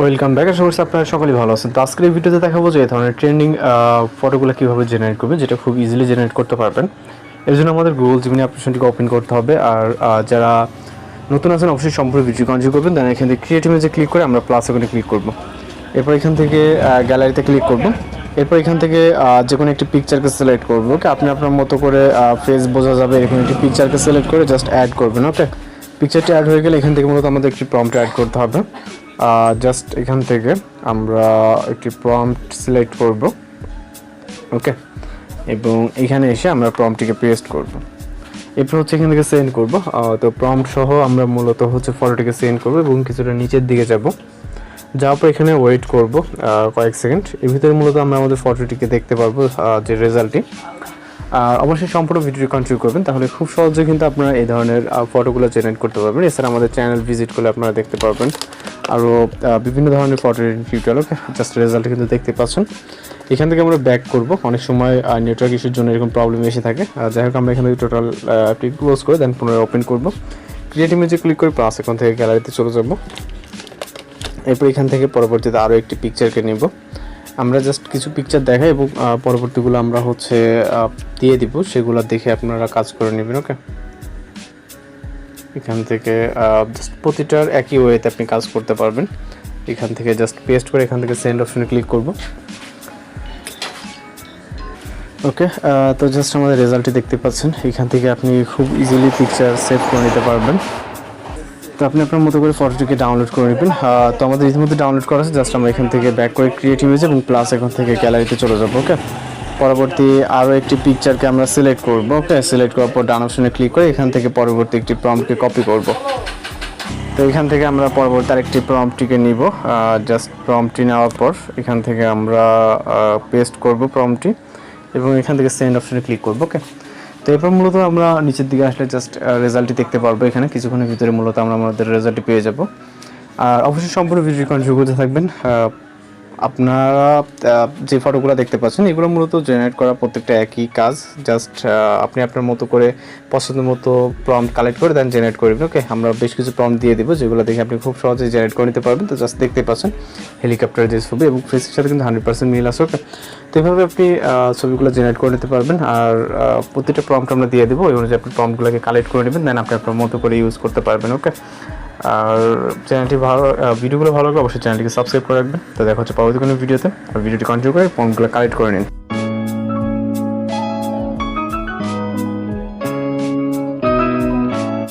Welcome back. আশা করছি আপনারা সকলেই ভালো আছেন। তো আজকের এই ভিডিওতে দেখাবো যে এই ধরনের ট্রেন্ডিং ফটোগুলো কীভাবে জেনারেট করবে, যেটা খুব ইজিলি জেনারেট করতে পারবেন। এর জন্য আমাদের গুগল জিমিনি অ্যাপ্লিকেশনটিকে ওপেন করতে হবে। আর যারা নতুন আছেন, অবশ্যই সম্পূর্ণ ভিডিও কন্টিনিউ করবেন। দেন এখান থেকে ক্রিয়েট ইমেজে ক্লিক করে আমরা প্লাস এখানে ক্লিক করব। এরপর এখান থেকে গ্যালারিতে ক্লিক করব। এরপর এখান থেকে যে কোনো একটি পিকচারকে সিলেক্ট করব। ওকে আপনি আপনার মতো করে ফেস বোঝা যাবে এরকম একটি পিকচারকে সিলেক্ট করে জাস্ট অ্যাড করবেন। ওকে পিকচারটি অ্যাড হয়ে গেলে এখান থেকে মূলত আমাদের একটি প্রম্পট অ্যাড করতে হবে। জাস্ট এখান থেকে আমরা একটি প্রম্পট সিলেক্ট করব ওকে এবং এখানে এসে আমরা প্রম্পটিকে পেস্ট করব। এরপর হচ্ছে এখান থেকে সেন্ড করব। তো প্রম্পট সহ আমরা মূলত হচ্ছে ফটোটিকে সেন্ড করব এবং কিছুটা নিচের দিকে যাব। যাওয়ার পর এখানে ওয়েট করব কয়েক সেকেন্ড এর ভিতরে মূলত আমরা আমাদের ফটোটিকে দেখতে পারব যে রেজাল্টটি আর অবশ্যই সম্পূর্ণ ভিডিও কন্টিনিউ করবেন, তাহলে খুব সহজে কিন্তু আপনারা এই ধরনের ফটোগুলো জেনারেট করতে পারবেন। এছাড়া আমাদের চ্যানেল ভিজিট করলে আপনারা দেখতে পারবেন। আরও বিভিন্ন ধরনের ফটো টিউটোরিয়াল জাস্ট রেজাল্ট কিন্তু দেখতে পাচ্ছেন। এখান থেকে আমরা ব্যাক করব। অনেক সময় নেটওয়ার্ক ইস্যুর জন্য এরকম প্রবলেম এসে থাকে। যাই হোক, আমরা এখান থেকে টোটাল অ্যাপটি ক্লোজ করে দেন পুনরায় ওপেন করব। ক্রিয়েট ইমেজে ক্লিক করে প্লাস এখান থেকে গ্যালারিতে চলে যাব। এরপর এখান থেকে পরবর্তীতে আরও একটি পিকচারকে নেব। আমরা জাস্ট কিছু পিকচার দেখাই এবং পরবর্তীগুলো আমরা হচ্ছে দিয়ে দিব। সেগুলো দেখে আপনারা কাজ করে নেবেন ওকে এখান থেকে জাস্ট প্রতিটার একই ওয়েতে আপনি কাজ করতে পারবেন। এখান থেকে জাস্ট পেস্ট করে এখান থেকে সেন্ড অপশনে ক্লিক করব। ওকে তো জাস্ট আমাদের রেজাল্টটি দেখতে পাচ্ছেন। এখান থেকে আপনি খুব ইজিলি পিকচার সেভ করে নিতে পারবেন। তো আপনি আপনার মতো করে ফটোটিকে ডাউনলোড করে নেবেন। তো আমাদের ইতিমধ্যে ডাউনলোড করা আছে জাস্ট আমরা এখান থেকে ব্যাক করে ক্রিয়েট ইমেজ এবং প্লাস এখান থেকে গ্যালারিতে চলে যাব ওকে পরবর্তী আরও একটি পিকচারকে আমরা সিলেক্ট করব ওকে সিলেক্ট করার পর ডান অপশনে ক্লিক করে এখান থেকে পরবর্তী একটি প্রম্পটকে কপি করব। তো এখান থেকে আমরা পরবর্তী আরেকটি প্রম্পটিকে নিব জাস্ট প্রম্পটি নেওয়ার পর এখান থেকে আমরা পেস্ট করব প্রম্পটি এবং এখান থেকে সেন্ড অপশনে ক্লিক করব ওকে এরপর মূলত আমরা নিচের দিকে আসলে জাস্ট রেজাল্টটি দেখতে পারব এখানে। কিছুক্ষণের ভিতরে মূলত আমরা আমাদের রেজাল্টটি পেয়ে যাব। আর অবশ্যই সম্পূর্ণ ভিডিও কন্টিনিউ করতে থাকবেন। আপনারা যে ফটোগুলো দেখতে পাচ্ছেন, এগুলো মূলত জেনারেট করা প্রত্যেকটা একই কাজ। জাস্ট আপনি আপনার মতো করে পছন্দ মতো প্রম্পট কালেক্ট করে দেন জেনারেট করবেন ওকে আমরা বেশ কিছু প্রম্পট দিয়ে দিব, যেগুলো দেখে আপনি খুব সহজেই জেনারেট করে নিতে পারবেন। তো জাস্ট দেখতে পাচ্ছেন হেলিকপ্টার যে ছবি এবং ফেসের সাথে কিন্তু হান্ড্রেড পার্সেন্ট মিল আছে ওকে তো এভাবে আপনি ছবিগুলো জেনারেট করে নিতে পারবেন। আর প্রতিটা প্রম্পট আমরা দিয়ে দেবো, ওই অনুযায়ী আপনি প্রম্পটগুলোকে কালেক্ট করে নেবেন দেন আপনি আপনার মতো করে ইউজ করতে পারবেন ওকে আর চ্যানেলটি ভালো ভিডিওগুলো ভালো লাগলে অবশ্যই চ্যানেলটিকে সাবস্ক্রাইব করে রাখবেন। তো দেখা হচ্ছে পরবর্তী কোনো ভিডিওতে আর ভিডিওটি কন্টিনিউ করে ফর্মগুলো কালেক্ট করে নিন।